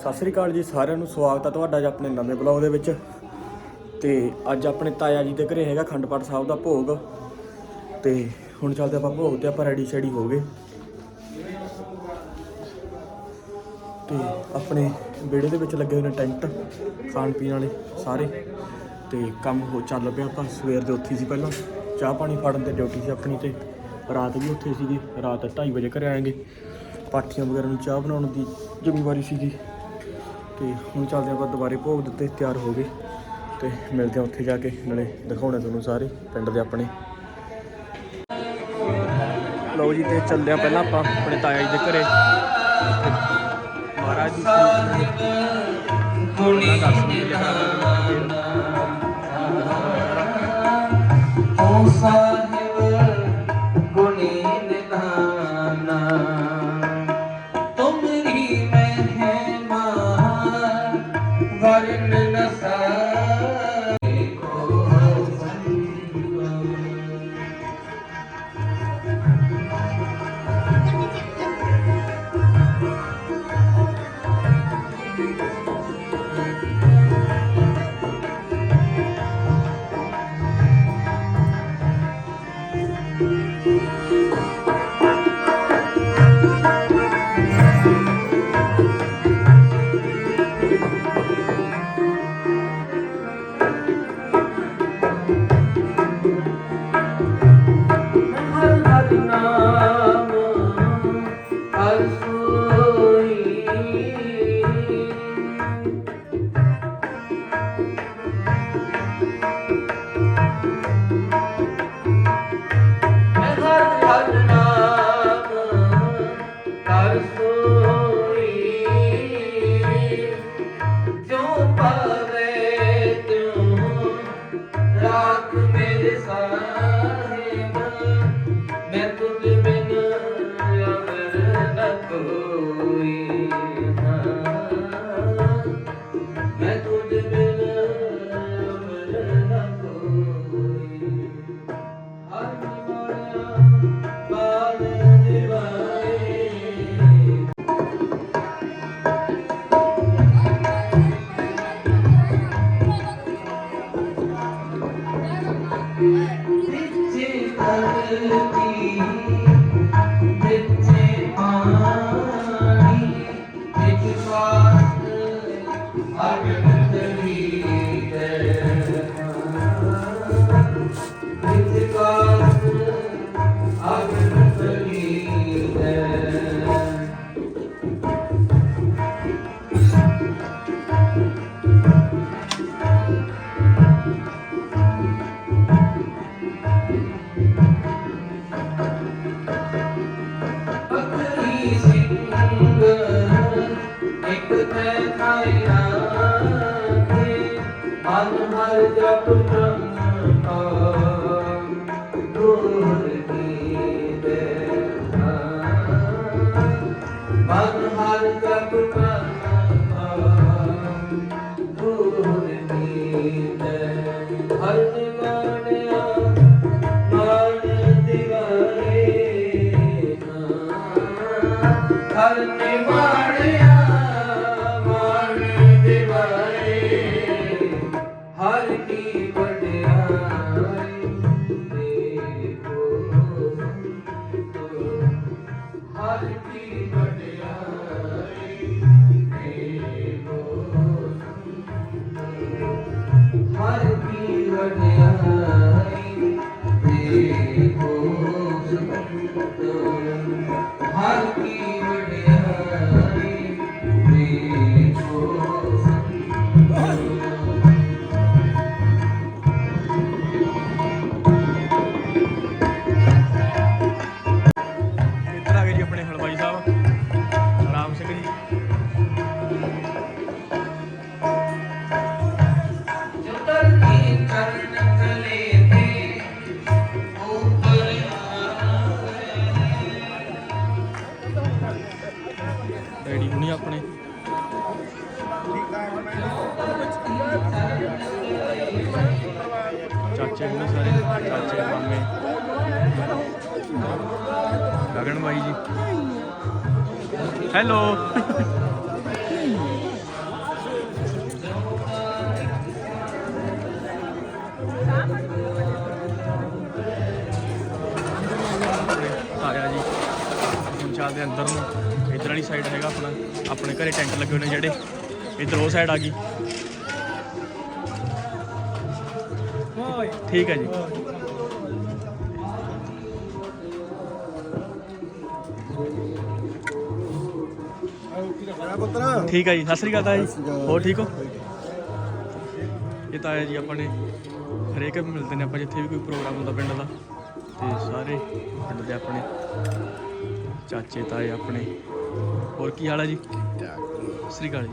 ਸਤਿ ਸ੍ਰੀ ਅਕਾਲ ਜੀ, ਸਾਰਿਆਂ ਨੂੰ ਸਵਾਗਤ ਹੈ ਤੁਹਾਡਾ ਜੀ ਆਪਣੇ ਨਵੇਂ ਬਲੌਗ ਦੇ ਵਿੱਚ। ਤੇ ਅੱਜ ਆਪਣੇ ਤਾਇਆ ਜੀ ਦੇ ਘਰੇ ਹੈਗਾ ਅਖੰਡ ਪਾਠ ਸਾਹਿਬ ਦਾ ਭੋਗ। ਤੇ ਹੁਣ ਚੱਲਦੇ ਆਪਾਂ ਭੋਗ ਤੇ ਆਪਾਂ ਰੈਡੀ ਸ਼ੈਡੀ ਹੋ ਗਏ। ਤੇ ਆਪਣੇ ਵਿਹੜੇ ਦੇ ਵਿੱਚ ਲੱਗੇ ਹੋਏ ਨੇ ਟੈਂਟ, ਖਾਣ ਪੀਣ ਵਾਲੇ ਸਾਰੇ। ਤੇ ਕੰਮ ਹੋ ਚੱਲ ਪਿਆ ਆਪਾਂ, ਸਵੇਰ ਦੇ ਉੱਥੇ ਸੀ ਪਹਿਲਾਂ। ਚਾਹ ਪਾਣੀ ਫੜਨ ਤੇ ਡਿਊਟੀ ਸੀ ਆਪਣੀ ਤੇ। ਰਾਤ ਵੀ ਉੱਥੇ ਸੀਗੀ, ਰਾਤ 2:30 ਵਜੇ ਘਰੇ ਆਏਗੇ। ਪਾਠੀਆਂ ਵਗੈਰਾ ਨੂੰ ਚਾਹ ਬਣਾਉਣ ਦੀ ਜ਼ਿੰਮੇਵਾਰੀ ਸੀਗੀ। ਤੇ ਹੁਣ ਚੱਲਦੇ ਆਪਾਂ ਦੁਬਾਰੇ ਭੋਗ ਦਿੱਤੇ ਤਿਆਰ ਹੋ ਗਏ ਤੇ ਮਿਲਦੇ ਆ ਉੱਥੇ ਜਾ ਕੇ ਨਾਲੇ ਦਿਖਾਉਣੇ ਤੁਹਾਨੂੰ ਸਾਰੇ ਪਿੰਡ ਦੇ ਆਪਣੇ। ਲਓ ਜੀ ਤੇ ਚੱਲਦੇ ਆ ਪਹਿਲਾਂ ਆਪਾਂ ਆਪਣੇ ਤਾਇਆ ਜੀ ਦੇ ਘਰੇ। ਮਹਾਰਾਜ ਦੀ ਗੁਣੀ ਦਰਸ਼ਨ ਮੇਲੇ ਕਰਾਂਗੇ ਓ ਹਰ ਮਨ ਹਰ ਜਪ ਜਨ ਕਾ ਹਰ ਨਿਵਾਣਿਆ ਬਾਈ ਜੀ। ਹੈਲੋ ਆਇਆ ਜੀ। ਹੁਣ ਚੱਲਦੇ ਅੰਦਰ ਨੂੰ। ਇਧਰ ਵਾਲੀ ਸਾਈਡ ਹੈਗਾ ਆਪਣਾ। ਆਪਣੇ ਘਰੇ ਟੈਂਟ ਲੱਗੇ ਹੋਣੇ ਜਿਹੜੇ। ਇਧਰ ਉਹ ਸਾਈਡ ਆ ਗਈ। ਠੀਕ ਹੈ ਜੀ। ਠੀਕ ਹੈ ਜੀ ਸਤਿ ਸ੍ਰੀ ਅਕਾਲ ਤਾਇਆ ਜੀ ਹੋਰ ਠੀਕ ਹੋ? ਇਹ ਤਾਇਆ ਜੀ ਆਪਾਂ ਨੇ ਹਰੇਕ ਮਿਲਦੇ ਨੇ ਆਪਾਂ ਜਿੱਥੇ ਵੀ ਕੋਈ ਪ੍ਰੋਗਰਾਮ ਹੁੰਦਾ ਪਿੰਡ ਦਾ। ਤੇ ਸਾਰੇ ਪਿੰਡ ਦੇ ਆਪਣੇ ਚਾਚੇ ਤਾਏ ਆਪਣੇ। ਹੋਰ ਕੀ ਹਾਲ ਹੈ ਜੀ? ਸਤਿ ਸ੍ਰੀ ਅਕਾਲ ਜੀ।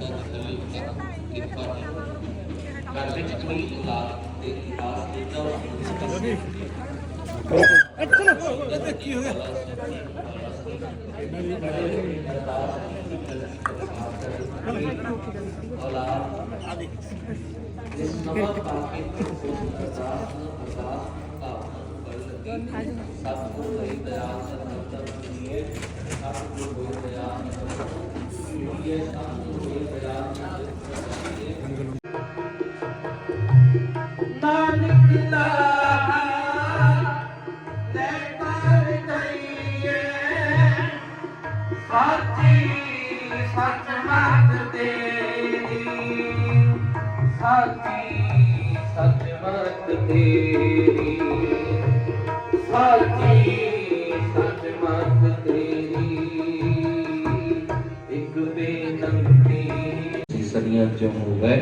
ਨਾਨਕ ਲਾਹਾ ਲੈ ਕਰ ਗਈਏ ਸਾਚੀ ਸੱਚ ਮਤ ਤੇਰੀ ਸਾਚੀ ਸੱਚ ਮਤ ਤੇਰੀ ਸਾਚੀ ਸੱਚ ਬੇਨੰਤੀ ਸਦੀਆਂ ਚ ਹੋਵੇ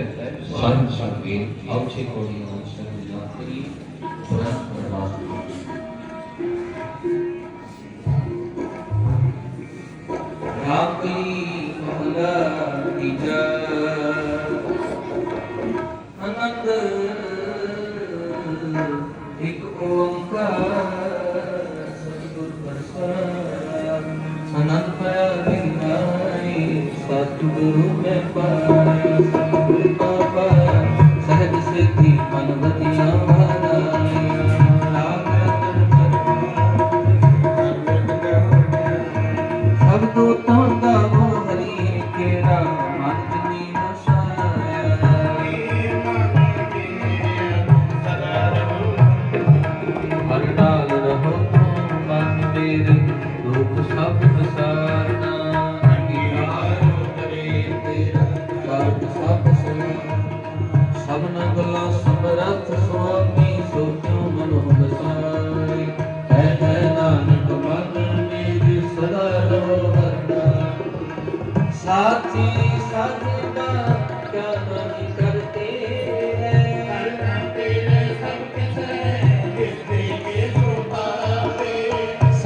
ਸੰਤ ਸੰਗੇ ਆਉਛੇ ਕੋਈ ਨਾ ਸੰਗਿਆਤਰੀ ਪੁਰਾਣ ਪਰਮਾਤਮਾ ਰਾਤੀ ਸਤਿਗੁਰੂ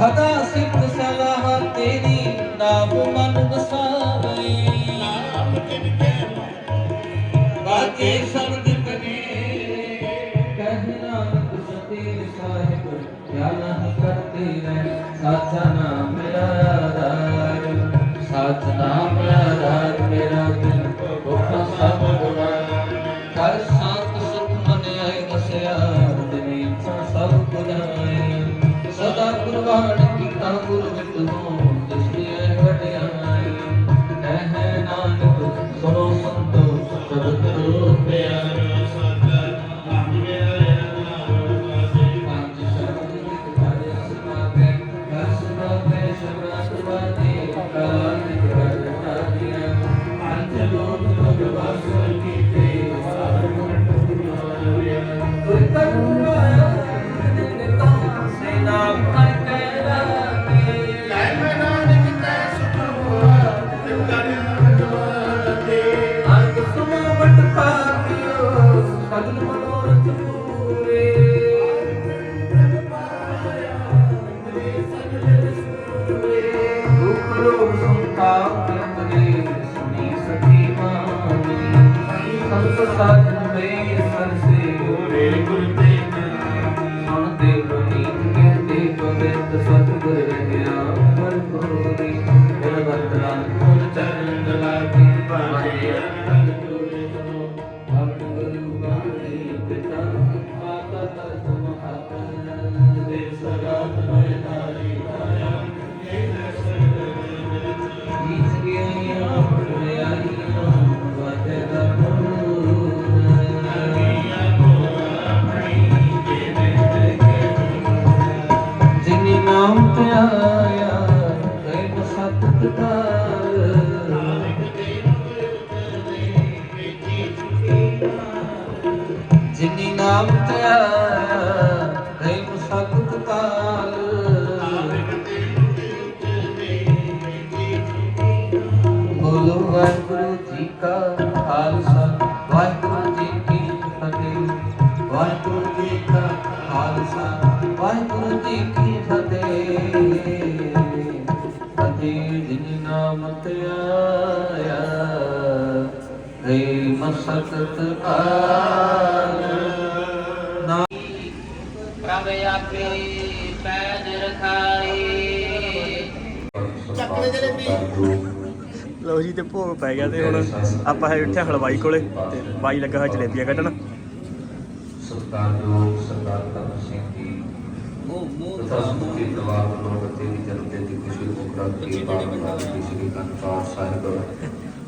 ਸਦਾ ਸਿਫਤ ਸਲਾਹ ਤੇਰੀ, ਨਾਮ ਮਨ ਵਸਾਵੇ। ਨਾਮ ਤਿਨ ਕੇ ਬਾਕੇ ਸ਼ਬਦ ਕਨੇ ਕਹਿ ਨਾਨਕ ਸਤੀ ਸਾਹਿਬ ਕਿਆ ਨਹੀਂ ਕਰਤੇ ਰਹਿ, ਸਾਚਾ ਨਾਮ ਮੇਰਾ ਆਧਾਰ। ਸਾਚ ਨਾਮ ਮੇਰਾ ਆਧਾਰ, ਮੇਰਾ ਵਾਹਿਗੁਰੂ ਜੀ ਕੀ ਫਤਿਹ ਵਾਹਿਗੁਰੂ ਜੀ ਕਾ ਖਾਲਸਾ ਵਾਹਿਗੁਰੂ ਜੀ ਕੀ ਫਤਿਹ। ਫਤਿਹ ਜਿਨ ਨਾਮ ਤੇ ਆਇਆ ਰੇ ਮਸਕਤ ਕਾਲ। ਨਾ ਪ੍ਰਭ ਆਪੇ ਪੈਜ ਰਖਾਈ ਚੱਕਲੇ ਜਲੇਬੀ ਲਓ ਜੀ ਤੇ ਭੋਗ ਪੈ ਗਿਆ ਤੇ ਹੁਣ ਆਪਾਂ ਹੈ ਉੱਠਿਆ ਹਲਵਾਈ ਕੋਲੇ ਤੇ ਬਾਈ ਲੱਗਾ ਹੋਇਆ ਜਲੇਬੀਆਂ ਕੱਢਣ। ਸਤਿਕਾਰਯੋਗ ਸਰਦਾਰ ਤਨ ਸਿੰਘ ਜੀ ਤਥਾ ਸਮੁੱਚੇ ਪਰਿਵਾਰ ਵੱਲੋਂ ਬੱਚੇ ਦੀ ਜਨਮ ਦਿਨ ਦੀ ਖੁਸ਼ੀ ਨੂੰ ਮੁਕਰਾ ਕੇ ਬਾਬਾ ਜੀ ਸ੍ਰੀ ਕੰਕਾਰ ਸਾਹਿਬ।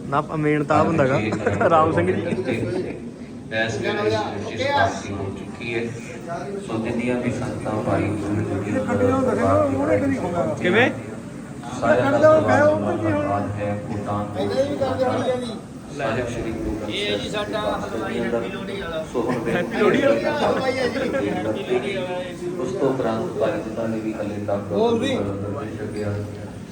ਨਾ ਮੇਨ ਤਾਂ ਆਹ ਹੁੰਦਾਗਾ। ਰਾਮ ਸਿੰਘ ਜੀ। ਐਸ ਵੇਲੇ ਇਸ ਪਾਸੀ ਹੋ ਚੁੱਕੀ ਹੈ। ਸੋ ਜਿੰਨੀਆਂ ਵੀ ਸੰਤਾਂ ਭਾਈ ਗੁਰੂ ਜੀ ਕਿਵੇਂ? ਸਾਰਿਆਂ ਦਾ ਧੰਨਵਾਦ ਹੈ ਭੂਟਾਨ ਸਾਹਿਬ ਸ਼੍ਰੀ ਗੁਰੂ ਗ੍ਰੰਥ ਇਹ ਜੀ ਸਾਡਾ ਹਲਵਾਈ ਹੈਪੀ ਲੋਹੜੀ ਵਾਲਾ। ਸੋ ਹੁਣ ਵੇ- ਹੈਪੀ ਲੋਹੜੀ ਉਸ ਤੋਂ ਉਪਰੰਤ ਭਾਈ ਜਿਨ੍ਹਾਂ ਨੇ ਵੀ ਹਲੇ ਤੱਕ ਬੋਲ ਵੀ। ਛਕਿਆ।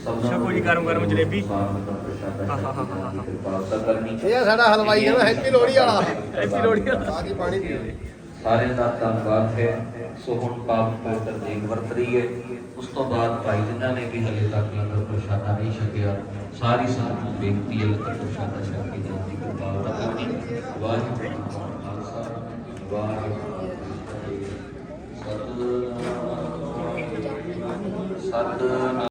ਸਭਨਾਂ ਛਕੋ ਜੀ ਗਰਮ ਗਰਮ ਜਲੇਬੀ। ਆਹਾਹਾਹਾ। ਕਿਰਪਾਲਤਾ ਕਰਨੀ। ਇਹ ਸਾਡਾ ਹਲਵਾਈ ਕਹਿੰਦਾ ਹੈਪੀ ਲੋਹੜੀ ਵਾਲਾ। ਹੈਪੀ ਲੋਹੜੀ ਵਾਲਾ। ਆਜੀ ਪਾਣੀ ਪੀਓ ਸਾਰਿਆਂ ਦਾ ਧੰਨਵਾਦ ਹੈ। ਸੋ ਹੁਣ ਪਾਪ ਪਵਿੱਤਰ ਦੇਗ ਵਰਤ ਰਹੀ ਹੈ। ਉਸ ਤੋਂ ਬਾਅਦ ਭਾਈ ਜਿਨ੍ਹਾਂ ਨੇ ਵੀ ਹਲੇ ਤੱਕ ਲੰਗਰ ਪ੍ਰਸ਼ਾਦਾ ਨਹੀਂ ਛਕਿਆ, ਸਾਰੀ ਸੰਗਤ ਨੂੰ ਬੇਨਤੀ ਹੈ ਲੰਗਰ ਪ੍ਰਸ਼ਾਦਾ ਛਕ ਕੇ ਜਾਣ ਦੀ ਕਿਰਪਾਲਤਾ ਕਰਨੀ। ਵਾਹਿਗੁਰੂ ਖਾਲਸਾ, ਵਾਹਿਗੁਰੂ ਜੀ ਕੀ